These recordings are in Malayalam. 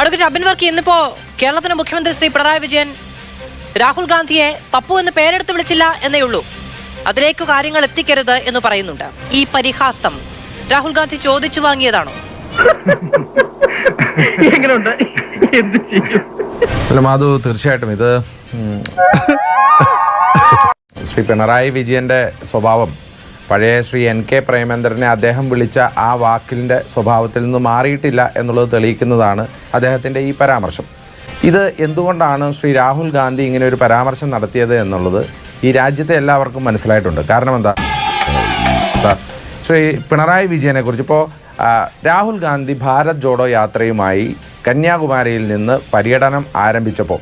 അടുക്കറ്റ് അബിൻ വർക്ക് ഇന്നിപ്പോ കേരളത്തിന്റെ മുഖ്യമന്ത്രി ശ്രീ പിണറായി വിജയൻ രാഹുൽ ഗാന്ധിയെ പപ്പു എന്ന് പേരെടുത്ത് വിളിച്ചില്ല എന്നേ ഉള്ളൂ. അതിലേക്ക് കാര്യങ്ങൾ എത്തിക്കരുത് എന്ന് പറയുന്നുണ്ട്. ഈ പരിഹാസം രാഹുൽ ഗാന്ധി ചോദിച്ചു വാങ്ങിയതാണോ? എങ്ങനെയുണ്ട് എന്ത് ചെയ്യും? അല്ല മാധു തീർച്ചയായിട്ടും ഇത് ശ്രീ പിണറായി വിജയന്റെ സ്വഭാവം പഴയ ശ്രീ എൻ കെ പ്രേമേന്ദ്രനെ അദ്ദേഹം വിളിച്ച ആ വാക്കിന്റെ സ്വഭാവത്തിൽ നിന്ന് മാറിയിട്ടില്ല എന്നുള്ളത് തെളിയിക്കുന്നതാണ് അദ്ദേഹത്തിന്റെ ഈ പരാമർശം. ഇത് എന്തുകൊണ്ടാണ് ശ്രീ രാഹുൽ ഗാന്ധി ഇങ്ങനെ ഒരു പരാമർശം നടത്തിയത് എന്നുള്ളത് ഈ രാജ്യത്തെ എല്ലാവർക്കും മനസ്സിലായിട്ടുണ്ട്. കാരണം എന്താ? ശ്രീ പിണറായി വിജയനെ കുറിച്ച് ഇപ്പോൾ രാഹുൽ ഗാന്ധി ഭാരത് ജോഡോ യാത്രയുമായി കന്യാകുമാരിയിൽ നിന്ന് പര്യടനം ആരംഭിച്ചപ്പോൾ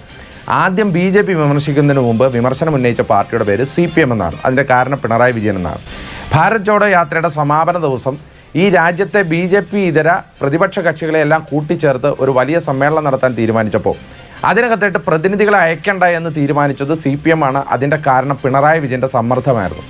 ആദ്യം ബി ജെ പി വിമർശിക്കുന്നതിന് മുമ്പ് വിമർശനം ഉന്നയിച്ച പാർട്ടിയുടെ പേര് സി പി എം എന്നാണ്. അതിന്റെ കാരണം പിണറായി വിജയൻ എന്നാണ്. ഭാരത് ജോഡോ യാത്രയുടെ സമാപന ദിവസം ഈ രാജ്യത്തെ ബി ജെ പി ഇതര പ്രതിപക്ഷ കക്ഷികളെയെല്ലാം കൂട്ടിച്ചേർത്ത് ഒരു വലിയ സമ്മേളനം നടത്താൻ തീരുമാനിച്ചപ്പോൾ. അതിനകത്തായിട്ട് പ്രതിനിധികളെ അയക്കേണ്ട എന്ന് തീരുമാനിച്ചത് സി പി എം ആണ്. അതിന്റെ കാരണം പിണറായി വിജയന്റെ സമ്മർദ്ദമായിരുന്നു.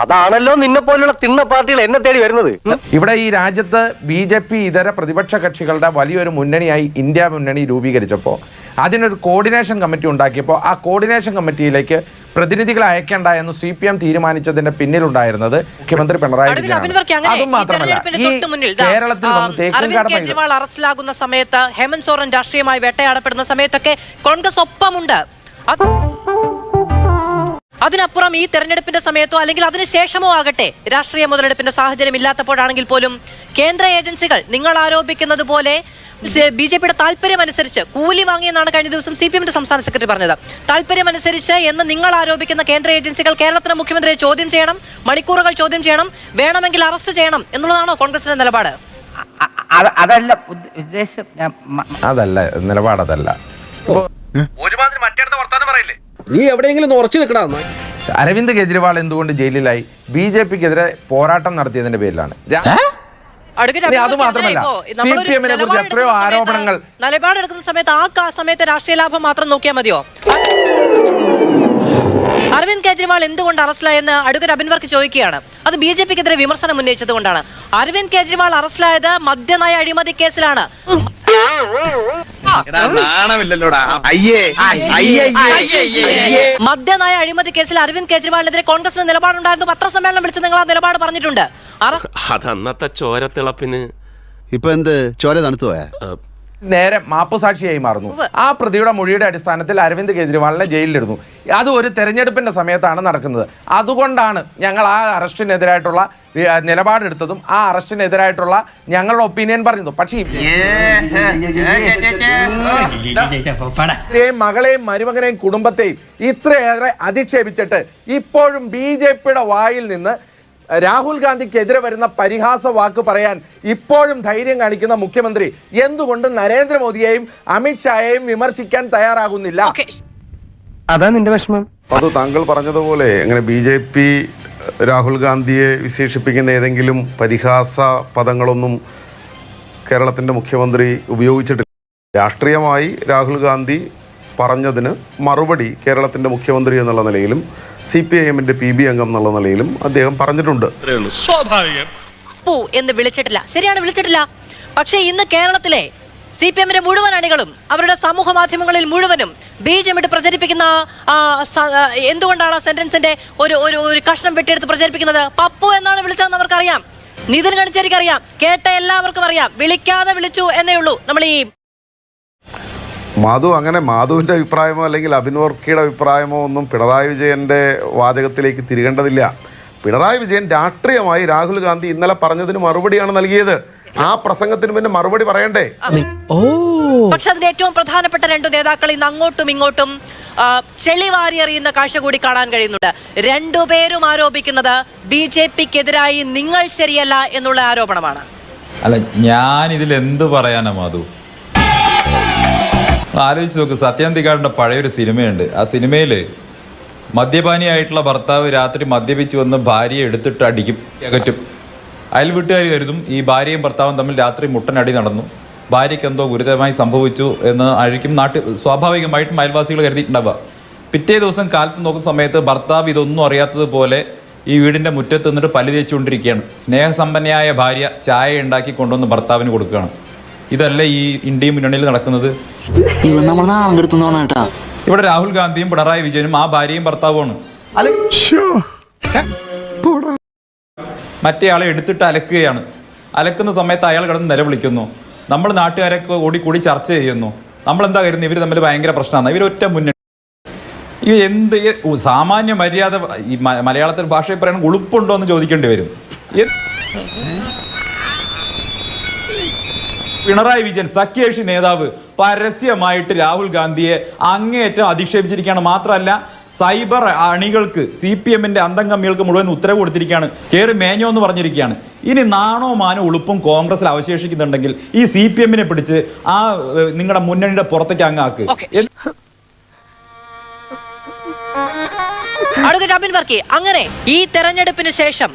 അതാണല്ലോ നിന്നെ പോലുള്ള തിണ്ണ പാർട്ടികൾ എന്നെ തേടി വരുന്നത്. ഇവിടെ ഈ രാജ്യത്ത് ബി ജെ പി ഇതര പ്രതിപക്ഷ കക്ഷികളുടെ വലിയൊരു മുന്നണിയായി ഇന്ത്യ മുന്നണി രൂപീകരിച്ചപ്പോൾ അതിനൊരു കോർഡിനേഷൻ കമ്മിറ്റി ഉണ്ടാക്കിയപ്പോൾ ആ കോർഡിനേഷൻ കമ്മിറ്റിയിലേക്ക് പ്രതിനിധികളെ അയക്കേണ്ട എന്ന് സി പി എം തീരുമാനിച്ചതിന്റെ പിന്നിലുണ്ടായിരുന്നത് മുഖ്യമന്ത്രി പിണറായി വിജയൻ വിജയനാണ്. അതും മാത്രമല്ല ഈ കേരളത്തിൽ വന്ന് കെജ്രിവാൾ അറസ്റ്റിലാകുന്ന സമയത്ത് ഹേമന്ത് സോറൻ രാഷ്ട്രീയമായി വേട്ടയാടപ്പെടുന്ന സമയത്തൊക്കെ കോൺഗ്രസ് ഒപ്പമുണ്ട്. അത് അതിനപ്പുറം ഈ തെരഞ്ഞെടുപ്പിന്റെ സമയത്തോ അല്ലെങ്കിൽ അതിനുശേഷമോ ആകട്ടെ രാഷ്ട്രീയ മുതലെടുപ്പിന്റെ സാഹചര്യം ഇല്ലാത്തപ്പോഴാണെങ്കിൽ പോലും കേന്ദ്ര ഏജൻസികൾ നിങ്ങൾ ആരോപിക്കുന്നത് പോലെ ബി ജെ പിയുടെ താല്പര്യം അനുസരിച്ച് കൂലി വാങ്ങിയെന്നാണ് കഴിഞ്ഞ ദിവസം സി പി എമ്മിന്റെ സംസ്ഥാന സെക്രട്ടറി പറഞ്ഞത്. താല്പര്യം അനുസരിച്ച് എന്ന് നിങ്ങൾ ആരോപിക്കുന്ന കേന്ദ്ര ഏജൻസികൾ കേരളത്തിലെ മുഖ്യമന്ത്രിയെ ചോദ്യം ചെയ്യണം മണിക്കൂറുകൾ ചോദ്യം ചെയ്യണം വേണമെങ്കിൽ അറസ്റ്റ് ചെയ്യണം എന്നുള്ളതാണോ കോൺഗ്രസിന്റെ നിലപാട്? അതല്ല ഉദ്ദ- ഉദ്ദേശം അതല്ല നിലപാടതല്ല. ഒരുമാതിരി മറ്റേ വർത്താനം പറയില്ലേ? നീ എവിടെയെങ്കിലും ഉറച്ചു നിൽക്കണമെന്ന് അരവിന്ദ് കെജ്രിവാൾ എന്തുകൊണ്ട് ജയിലിലായി? ബി ജെ പിക്കെതിരെ പോരാട്ടം നടത്തിയതിന്റെ പേരിലാണ്. അത് മാത്രമല്ല, സി പി എമ്മിനെ കുറിച്ച് നിലപാടെടുക്കുന്ന എത്രയോ സമയത്ത് ആരോപണങ്ങൾ നിലപാടെടുക്കുന്ന സമയത്ത് ആ സമയത്ത് രാഷ്ട്രീയ ലാഭം മാത്രം നോക്കിയാൽ മതിയോ? അരവിന്ദ് കെജ്രിവാൾ എന്തുകൊണ്ട് അറസ്റ്റിലായെന്ന് അടുക്കൽ അബിൻവർക്ക് ചോദിക്കുകയാണ്. അത് ബി ജെ പിക്കെതിരെ വിമർശനം ഉന്നയിച്ചത് കൊണ്ടാണ്. അരവിന്ദ് കെജ്രിവാൾ അറസ്റ്റിലായത് മദ്യനയ അഴിമതി കേസിലാണ്. നാണമില്ലല്ലോടാ. അയ്യേ അയ്യേ മദ്യനയ അഴിമതി കേസിൽ അരവിന്ദ് കെജ്രിവാളിനെതിരെ കോൺഗ്രസിന് നിലപാടുണ്ടായിരുന്നു. പത്രസമ്മേളനം വിളിച്ച് നിങ്ങൾ ആ നിലപാട് പറഞ്ഞിട്ടുണ്ട്. അറസ്റ്റ് അതന്നത്തെ ചോരത്തിളപ്പിന് ഇപ്പൊ എന്ത്? ചോര തണുത്തു പോയാ? നേരെ മാപ്പുസാക്ഷിയായി മാറുന്നു. ആ പ്രതിയുടെ മൊഴിയുടെ അടിസ്ഥാനത്തിൽ അരവിന്ദ് കെജ്രിവാളിനെ ജയിലിലിടുന്നു. അത് ഒരു തെരഞ്ഞെടുപ്പിന്റെ സമയത്താണ് നടക്കുന്നത്. അതുകൊണ്ടാണ് ഞങ്ങൾ ആ അറസ്റ്റിനെതിരായിട്ടുള്ള നിലപാടെടുത്തതും ആ അറസ്റ്റിനെതിരായിട്ടുള്ള ഞങ്ങളുടെ ഒപ്പീനിയൻ പറഞ്ഞതും പക്ഷേ മകളെയും മരുമകനെയും കുടുംബത്തെയും ഇത്രയേറെ അധിക്ഷേപിച്ചിട്ട് ഇപ്പോഴും ബി ജെ പിയുടെ വായിൽ നിന്ന് രാഹുൽ ഗാന്ധിക്കെതിരെ വരുന്ന പരിഹാസ വാക്ക് പറയാൻ ഇപ്പോഴും ധൈര്യം കാണിക്കുന്ന മുഖ്യമന്ത്രി എന്തുകൊണ്ട് നരേന്ദ്രമോദിയെയും അമിത്ഷായെയും വിമർശിക്കാൻ തയ്യാറാകുന്നില്ല അതാ നിന്റെ വിഷമം അത് താങ്കൾ പറഞ്ഞതുപോലെ അങ്ങനെ ബി ജെ പി രാഹുൽ ഗാന്ധിയെ വിശേഷിപ്പിക്കുന്ന ഏതെങ്കിലും പരിഹാസ പദങ്ങളൊന്നും കേരളത്തിന്റെ മുഖ്യമന്ത്രി ഉപയോഗിച്ചിട്ടില്ല. രാഷ്ട്രീയമായി രാഹുൽ ഗാന്ധി പറഞ്ഞതിന് മറുപടി കേരളത്തിന്റെ മുഖ്യമന്ത്രി എന്നുള്ള നിലയിലും സി പി ഐ എമ്മിന്റെ പി ബി അംഗം എന്നുള്ള നിലയിലും അദ്ദേഹം പറഞ്ഞിട്ടുണ്ട്. പൂ എന്ന് വിളിച്ചിട്ടില്ല. ശരിയാണ് വിളിച്ചിട്ടില്ല. പക്ഷേ ഇന്ന് കേരളത്തിലെ സി പി എമ്മിന്റെ മുഴുവൻ അണികളും അവരുടെ സമൂഹ മാധ്യമങ്ങളിൽ മുഴുവനും ബീജമിട്ട് പ്രചരിപ്പിക്കുന്ന എന്തുകൊണ്ടാണ് ആ സെന്റൻസിന്റെ ഒരു ഒരു ഒരു കഷ്ണം വെട്ടിയെടുത്ത് പ്രചരിപ്പിക്കുന്നത്? പപ്പു എന്നാണ് വിളിച്ചതെന്ന് അവർക്കറിയാം. നിതിൻ ഗണിച്ചേരിക്ക് അറിയാം. കേട്ട എല്ലാവർക്കും അറിയാം. വിളിക്കാതെ വിളിച്ചു എന്നേ ഉള്ളൂ. നമ്മൾ ഈ മാധു അങ്ങനെ മാധുവിന്റെ അഭിപ്രായമോ അല്ലെങ്കിൽ അഭിനവർക്കിയുടെ അഭിപ്രായമോ ഒന്നും പിണറായി വിജയന്റെ വാചകത്തിലേക്ക് തിരികേണ്ടതില്ല. പിണറായി വിജയൻ രാഷ്ട്രീയമായി രാഹുൽ ഗാന്ധി ഇന്നലെ പറഞ്ഞതിന് മറുപടിയാണ് നൽകിയത്. ആ പ്രസംഗത്തിന് പിന്നെ മറുപടി പറയണ്ടേ? പക്ഷെ അതിന് ഏറ്റവും പ്രധാനപ്പെട്ട രണ്ടു നേതാക്കൾ ഇന്ന് അങ്ങോട്ടും ഇങ്ങോട്ടും ആ, ചെളി വാരി എറിയുന്ന കാഴ്ച കൂടി കാണാൻ കഴിയുന്നുണ്ട്. രണ്ടുപേരും ആരോപിക്കുന്നത് ബി ജെ പിക്കെതിരായി നിങ്ങൾ ശരിയല്ല എന്നുള്ള ആരോപണമാണ്. അല്ല ഞാൻ ഇതിൽ എന്ത് പറയാനാ മാധു? ആലോചിച്ച് നോക്ക് സത്യാന്തികാടിന്റെ പഴയൊരു സിനിമയുണ്ട്. ആ സിനിമയിൽ മദ്യപാനിയായിട്ടുള്ള ഭർത്താവ് രാത്രി മദ്യപിച്ച് വന്ന് ഭാര്യയെ എടുത്തിട്ട് അടിക്കും അകറ്റും. അയൽ വീട്ടുകാർ കരുതും ഈ ഭാര്യയും ഭർത്താവും തമ്മിൽ രാത്രി മുട്ടനടി നടന്നു. ഭാര്യയ്ക്ക് എന്തോ ഗുരുതരമായി സംഭവിച്ചു എന്ന് ആയിരിക്കും നാട്ടിൽ സ്വാഭാവികമായിട്ടും അയൽവാസികൾ കരുതിയിട്ടുണ്ടാവുക. പിറ്റേ ദിവസം കാലത്ത് നോക്കുന്ന സമയത്ത് ഭർത്താവ് ഇതൊന്നും അറിയാത്തതുപോലെ ഈ വീടിന്റെ മുറ്റത്ത് നിന്നിട്ട് പല്ല് തേച്ചുകൊണ്ടിരിക്കുകയാണ്. സ്നേഹസമ്പന്നയായ ഭാര്യ ചായ ഉണ്ടാക്കി കൊണ്ടുവന്ന് ഭർത്താവിന് കൊടുക്കുകയാണ്. ഇതല്ല ഈ ഇന്ത്യയും മുന്നണിയിൽ നടക്കുന്നത്? ഇവിടെ രാഹുൽ ഗാന്ധിയും പിണറായി വിജയനും ആ ഭാര്യയും ഭർത്താവുമാണ്. മറ്റേ ആളെ എടുത്തിട്ട് അലക്കുകയാണ്. അലക്കുന്ന സമയത്ത് അയാൾ കിടന്ന് നിലവിളിക്കുന്നു. നമ്മൾ നാട്ടുകാരൊക്കെ കൂടി കൂടി ചർച്ച ചെയ്യുന്നു. നമ്മൾ എന്താ കരുതുന്നത്? ഇവർ തമ്മിൽ ഭയങ്കര പ്രശ്നമാണ്. ഇവർ ഒറ്റ മുന്നേ ഈ എന്ത് സാമാന്യ മര്യാദ ഈ മലയാളത്തിൽ ഭാഷയിൽ പറയുന്ന ഉളുപ്പുണ്ടോ എന്ന് ചോദിക്കേണ്ടി വരും. പിണറായി വിജയൻ സഖ്യകക്ഷി നേതാവ് പരസ്യമായിട്ട് രാഹുൽ ഗാന്ധിയെ അങ്ങേയറ്റം അധിക്ഷേപിച്ചിരിക്കുകയാണ്. മാത്രമല്ല സൈബർ അണികൾക്ക് സി പി എമ്മിന്റെ അന്തംഗമികൾക്ക് മുഴുവൻ ഉത്തരവ് കൊടുത്തിരിക്കുകയാണ്. കയറി മേഞ്ഞോ എന്ന് പറഞ്ഞിരിക്കുകയാണ്. ഇനി നാണോ മാനോ ഉളുപ്പും കോൺഗ്രസിൽ അവശേഷിക്കുന്നുണ്ടെങ്കിൽ ഈ സി പി എമ്മിനെ പിടിച്ച് ആ നിങ്ങളുടെ മുന്നണിയുടെ പുറത്തേക്ക് അങ്ങാക്ക് അങ്ങനെ ഈ തെരഞ്ഞെടുപ്പിന് ശേഷം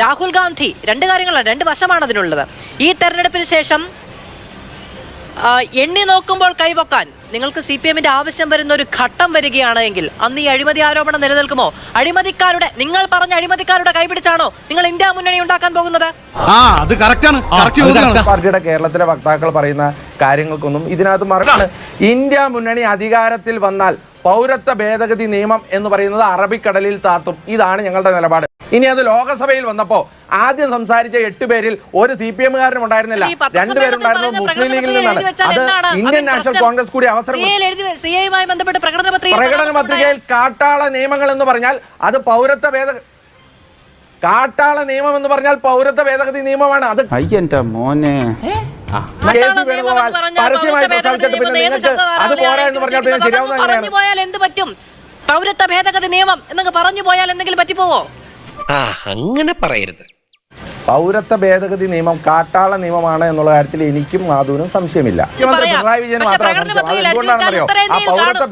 രാഹുൽ ഗാന്ധി രണ്ട് കാര്യങ്ങളാണ് രണ്ട് വശമാണ് അതിനുള്ളത്. ഈ തെരഞ്ഞെടുപ്പിന് ശേഷം എണ്ണി നോക്കുമ്പോൾ കൈവക്കാൻ. നിങ്ങൾക്ക് സി പി എമ്മിന്റെ ആവശ്യം വരുന്ന ഒരു ഘട്ടം വരികയാണെങ്കിൽ അന്ന് ഈ അഴിമതി ആരോപണം നിലനിൽക്കുമോ? അഴിമതിക്കാരുടെ നിങ്ങൾ പറഞ്ഞ അഴിമതിക്കാരുടെ കൈപിടിച്ചാണോ നിങ്ങൾ ഇന്ത്യ മുന്നണി ഉണ്ടാക്കാൻ പോകുന്നത്? ആ അത് കറക്റ്റാണ് കറക്റ്റ് പാർട്ടിയുടെ കേരളത്തിലെ വക്താക്കൾ പറയുന്ന കാര്യങ്ങൾക്കൊന്നും ഇതിനകത്ത് മറക്കാണ് ഇന്ത്യ മുന്നണി അധികാരത്തിൽ വന്നാൽ പൗരത്വ ഭേദഗതി നിയമം എന്ന് പറയുന്നത് അറബിക്കടലിൽ താത്തും. ഇതാണ് ഞങ്ങളുടെ നിലപാട്. ഇനി അത് ലോകസഭയിൽ വന്നപ്പോ ആദ്യം സംസാരിച്ച എട്ട് പേരിൽ ഒരു സി പി എമ്മുകാരനും ഉണ്ടായിരുന്നില്ല. രണ്ടുപേരുണ്ടായിരുന്നത് മുസ്ലിം ലീഗിൽ നിന്നാണ്. അത് ഇന്ത്യൻ നാഷണൽ കോൺഗ്രസ് കൂടി അവസരം പ്രകടന പത്രികയിൽ കാട്ടാള നിയമങ്ങൾ എന്ന് പറഞ്ഞാൽ അത് പൗരത്വ ഭേദ കാട്ടാള നിയമം എന്ന് പറഞ്ഞാൽ പൗരത്വ ഭേദഗതി നിയമമാണ്. അത് അയ്യന്റെ മോനെ. കെ കാട്ടാള സി. നിയമം വേണുഗോപാൽ എന്ന് പറഞ്ഞാൽ പരസ്യമായി പൗരത്വ പിന്നെ ഭേദഗതി നിങ്ങൾക്ക് നിയമം അത് പോരാ എന്ന് പറഞ്ഞാൽ പിന്നെ ശബ്ദമാണ് ശരിയാവുന്ന പറഞ്ഞു പോയാൽ എന്ത് പറ്റും? പൗരത്വ ഭേദഗതി നിയമം എന്നൊക്കെ പറഞ്ഞു പോയാൽ എന്തെങ്കിലും പറ്റിപ്പോവോ? ആ അങ്ങനെ പറയരുത്. പൗരത്വ ഭേദഗതി നിയമം കാട്ടാള നിയമമാണ് എന്നുള്ള കാര്യത്തിൽ എനിക്കും മാധുവിനും സംശയമില്ല. മുഖ്യമന്ത്രി പിണറായി വിജയൻ മാത്രമാണ് പ്രകടന സംശയം. അത് ആ പൗരത്വ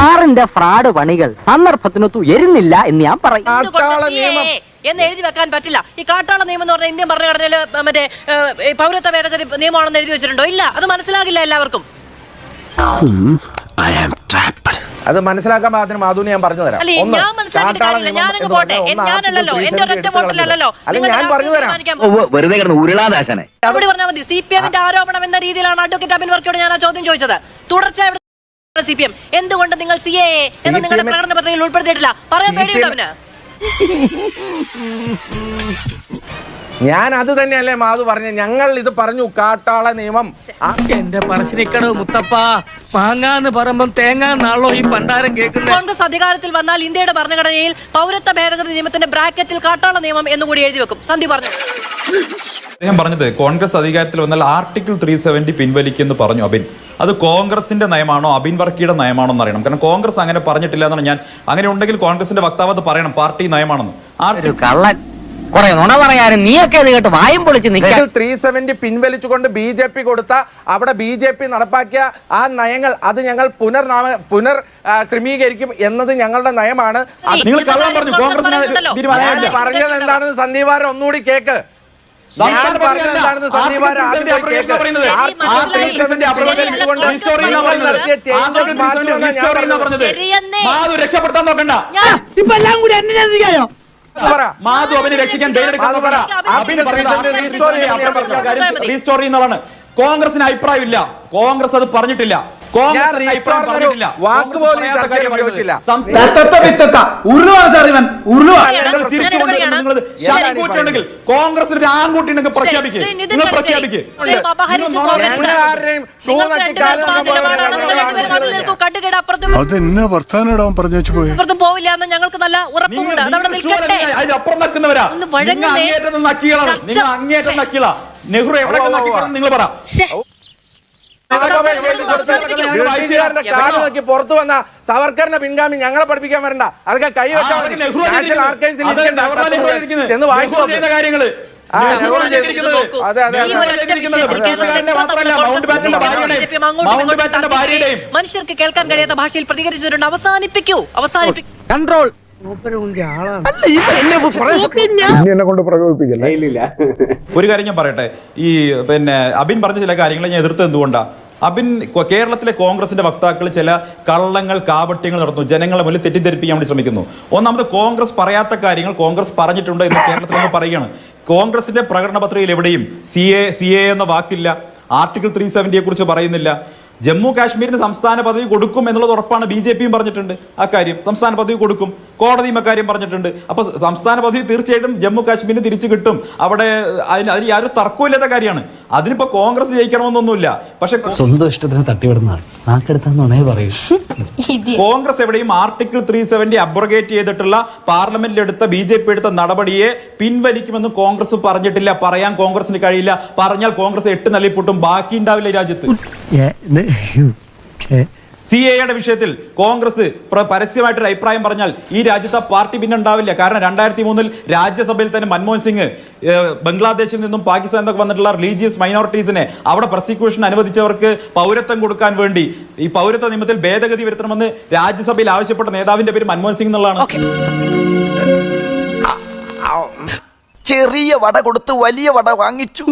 കാറിന്റെ ഫ്രാഡ് പണികൾ സന്ദർഭത്തിനൊത്തു എരുന്നില്ല എന്ന് ഞാൻ പറയും. കാട്ടാള നിയമം. എന്ന് എഴുതി വെക്കാൻ പറ്റില്ല. ഈ കാട്ടാള നിയമം എന്ന് പറഞ്ഞാൽ ഇന്ത്യൻ ഭരണഘടനയിൽ മറ്റേ ഏഹ്, പൗരത്വ ഭേദഗതി നിയമമാണെന്ന് എഴുതി വെച്ചിട്ടുണ്ടോ? ഇല്ല. അത് മനസ്സിലാകില്ല എല്ലാവർക്കും. അത് മനസ്സിലാക്കാൻ പാകത്തിന് മാധുവിന് ഞാൻ പറഞ്ഞു തരാം. അല്ല ഒന്ന് ഞാൻ മനസ്സിലാക്കിയിട്ട് കാട്ടാള കാര്യമില്ല. നിയമം ഞാനങ്ങ് എന്ന് പോട്ടെ. പറഞ്ഞാൽ ഒന്ന് ഞാനല്ലല്ലോ. ആർട്ടിക്കിൾ എന്റെ ഒരൊറ്റ 370 എടുത്ത് വോട്ടിലല്ലോ അല്ല ഞാൻ പറഞ്ഞു തരാം. വെറുതെ കിടന്ന് ഉരുളാദാശനെ. പറഞ്ഞാൽ മതി. സി പി എമ്മിന്റെ ആരോപണം എന്ന രീതിയിലാണ് അഡ്വക്കേറ്റ് അബിൻ വർക്കിയോട് ഞാൻ ആ ചോദ്യം ചോദിച്ചത്? തുടർച്ചയായി സി പി എം എന്തുകൊണ്ട് നിങ്ങൾ സി എ എന്ന് നിങ്ങളുടെ പ്രകടന പത്രികയിൽ ഉൾപ്പെടുത്തിയിട്ടില്ല? പറയാൻ പേടിയുള്ള ഞാൻ അത് തന്നെയല്ലേ മാധു പറഞ്ഞു. ഞങ്ങൾ ഇത് പറഞ്ഞു കാട്ടാള നിയമം. എന്റെ പറശ്ശിനിക്കടോ മുത്തപ്പ മാങ്ങാന്ന് പറയുമ്പം തേങ്ങാന്നാണല്ലോ ഈ പണ്ടാരം കേൾക്കുന്നത്. കോൺഗ്രസ് അധികാരത്തിൽ വന്നാൽ ഇന്ത്യയുടെ ഭരണഘടനയിൽ പൗരത്വ ഭേദഗതി നിയമത്തിന്റെ ബ്രാക്കറ്റിൽ കാട്ടാള നിയമം എന്നുകൂടി എഴുതി വെക്കും. സന്ധി പറഞ്ഞു. അദ്ദേഹം പറഞ്ഞത് കോൺഗ്രസ് അധികാരത്തിൽ വന്നാൽ ആർട്ടിക്കിൾ ത്രീ സെവന്റി പിൻവലിക്കുമെന്ന് പറഞ്ഞു അബിൻ. അത് കോൺഗ്രസിന്റെ നയമാണോ അബിൻ വർക്കിയുടെ നയമാണോ എന്ന് അറിയണം. കാരണം കോൺഗ്രസ് അങ്ങനെ പറഞ്ഞിട്ടില്ല എന്നാണ് ഞാൻ. അങ്ങനെ ഉണ്ടെങ്കിൽ കോൺഗ്രസിന്റെ വക്താവ് അത് പറയണം പാർട്ടി നയമാണെന്ന്. ആർട്ടിക്കിൾ കള്ളൻ. കൊറേ നുണ പറയാനും നീയൊക്കെ ഇത് കേട്ട് വായും പൊളിച്ച് നിൽക്കാൻ. ത്രീ സെവന്റി പിൻവലിച്ചുകൊണ്ട് ബി ജെ പി കൊടുത്ത അവിടെ ബി ജെ പി നടപ്പാക്കിയ ആ നയങ്ങൾ അത് ഞങ്ങൾ പുനർനാമ പുനർ ക്രമീകരിക്കും എന്നത് ഞങ്ങളുടെ നയമാണ്. പറഞ്ഞത് എന്താണെന്ന് സന്ദീപാരൻ ഒന്നുകൂടി കേക്ക്. മാധു രക്ഷപ്പെടുത്താൻ നോക്കണ്ട. ഞാൻ അത് പറ. മാധു അവനെ രക്ഷിക്കാൻ പേരെടുക്കാൻ മാധു പറ. നോക്കണ്ട. ആർട്ടിക്കിൾ അബിൻ പറയുന്നത് 370 ആർട്ടിക്കിൾ റീസ്റ്റോർ ചെയ്യാൻ ഞാൻ 370 പറഞ്ഞു. കാര്യം റീസ്റ്റോർ ചെയ്യുന്നതാണ്. കോൺഗ്രസിന് അഭിപ്രായമില്ല. കോൺഗ്രസ് അത് പറഞ്ഞിട്ടില്ല. വാക്ക് കോൺഗ്രസ് പോലും ചർച്ചയിൽ ഉപയോഗിച്ചില്ല. കോൺഗ്രസിന് ഒരു നിങ്ങൾ. കട്ടുകേട് വർത്താനം പറഞ്ഞു വെച്ച് പോയി? ഇപ്പുറത്തും പോവില്ല എന്ന് ഞങ്ങൾക്ക് നല്ല ഉറപ്പുണ്ട് അതവിടെ നിൽക്കട്ടെ. അതിനപ്പുറം നിൽക്കുന്നവരാ. അങ്ങേറ്റം നക്കികളാണ് ചർച്ച- നിങ്ങൾ അങ്ങേറ്റം ശ്ശെ. നെഹ്റു എവിടെ നിങ്ങൾ പറ ശ്ശെ. ബ്രിട്ടീഷുകാരുടെ കാൽ നോക്കി പുറത്തു വന്ന സവർക്കറിന്റെ പിൻഗാമി ഞങ്ങളെ പഠിപ്പിക്കാൻ വരണ്ട. അതൊക്കെ കൈ വെച്ചാൽ ചെന്ന് വായിച്ചു. കാര്യങ്ങൾ. മനുഷ്യർക്ക് കേൾക്കാൻ കഴിയാത്ത ഭാഷയിൽ പ്രതികരിച്ചിട്ടുണ്ട്. അവസാനിപ്പിക്കൂ. അവസാനിപ്പിക്കൂ കൺട്രോൾ. എന്നെ കൊണ്ട് പ്രകോപിപ്പിക്കല്ലേ? ഒരു കാര്യം ഞാൻ പറയട്ടെ. ഈ പിന്നെ അബിൻ പറഞ്ഞ ചില കാര്യങ്ങൾ ഞാൻ എതിർത്ത് എന്തുകൊണ്ടാ? അബിൻ കേരളത്തിലെ കോൺഗ്രസിന്റെ വക്താക്കൾ ചില കള്ളങ്ങൾ കാപട്യങ്ങൾ നടത്തുന്നു. ജനങ്ങളെ മുന്നിൽ തെറ്റിദ്ധരിപ്പിക്കാൻ വേണ്ടി ശ്രമിക്കുന്നു. ഒന്നാമത് കോൺഗ്രസ് പറയാത്ത കാര്യങ്ങൾ കോൺഗ്രസ് പറഞ്ഞിട്ടുണ്ട് എന്ന് കേരളത്തിൽ നമ്മൾ പറയുകയാണ്. കോൺഗ്രസിന്റെ പ്രകടന പത്രികയിൽ എവിടെയും സി എ സി എ എന്ന വാക്കില്ല. ആർട്ടിക്കിൾ ത്രീ സെവന്റിയെ കുറിച്ച് പറയുന്നില്ല. ജമ്മു കാശ്മീരിന് സംസ്ഥാന പദവി കൊടുക്കും എന്നുള്ളത് ഉറപ്പാണ്. ബി ജെ പിയും പറഞ്ഞിട്ടുണ്ട് ആ കാര്യം. സംസ്ഥാന പദവി കൊടുക്കും. കോടതിയും അക്കാര്യം പറഞ്ഞിട്ടുണ്ട്. അപ്പൊ സംസ്ഥാന പദവി തീർച്ചയായിട്ടും ജമ്മു കാശ്മീരിന് തിരിച്ചു കിട്ടും. അവിടെ അതിന് അതിന് യാതൊരു തർക്കമില്ലാത്ത കാര്യമാണ്. അതിനിപ്പോ കോൺഗ്രസ് ജയിക്കണമെന്നൊന്നുമില്ല. പക്ഷെ സ്വന്തം ഇഷ്ടത്തിന് തട്ടിവിടുന്ന പറയൂ. കോൺഗ്രസ് എവിടെയും ആർട്ടിക്കിൾ ത്രീ സെവന്റി അബ്രഗേറ്റ് ചെയ്തിട്ടുള്ള പാർലമെന്റിൽ എടുത്ത ബി ജെ പി എടുത്ത നടപടിയെ പിൻവലിക്കുമെന്ന് കോൺഗ്രസ് പറഞ്ഞിട്ടില്ല. പറയാൻ കോൺഗ്രസിന് കഴിയില്ല. പറഞ്ഞാൽ കോൺഗ്രസ് എട്ട് നല്ലിപ്പൊട്ടും ബാക്കി ഉണ്ടാവില്ല രാജ്യത്ത്. സി എയുടെ വിഷയത്തിൽ കോൺഗ്രസ് പ്ര- പരസ്യമായിട്ടൊരു അഭിപ്രായം പറഞ്ഞാൽ ഈ രാജ്യത്തെ പാർട്ടി പിന്നെ ഉണ്ടാവില്ല കാരണം രണ്ടായിരത്തി മൂന്നിൽ രാജ്യസഭയിൽ തന്നെ മൻമോഹൻ സിംഗ് ബംഗ്ലാദേശിൽ നിന്നും പാകിസ്ഥാനിൽ നിന്നൊക്കെ വന്നിട്ടുള്ള റിലീജിയസ് മൈനോറിറ്റീസിനെ അവിടെ പ്രോസിക്യൂഷൻ അനുവദിച്ചവർക്ക് പൗരത്വം കൊടുക്കാൻ വേണ്ടി ഈ പൗരത്വ നിയമത്തിൽ ഭേദഗതി വരുത്തണമെന്ന് രാജ്യസഭയിൽ ആവശ്യപ്പെട്ട നേതാവിന്റെ പേര് മൻമോഹൻ സിംഗ് എന്നുള്ളതാണ്. ചെറിയ വട കൊടുത്ത് വലിയ വട വാങ്ങിച്ചു.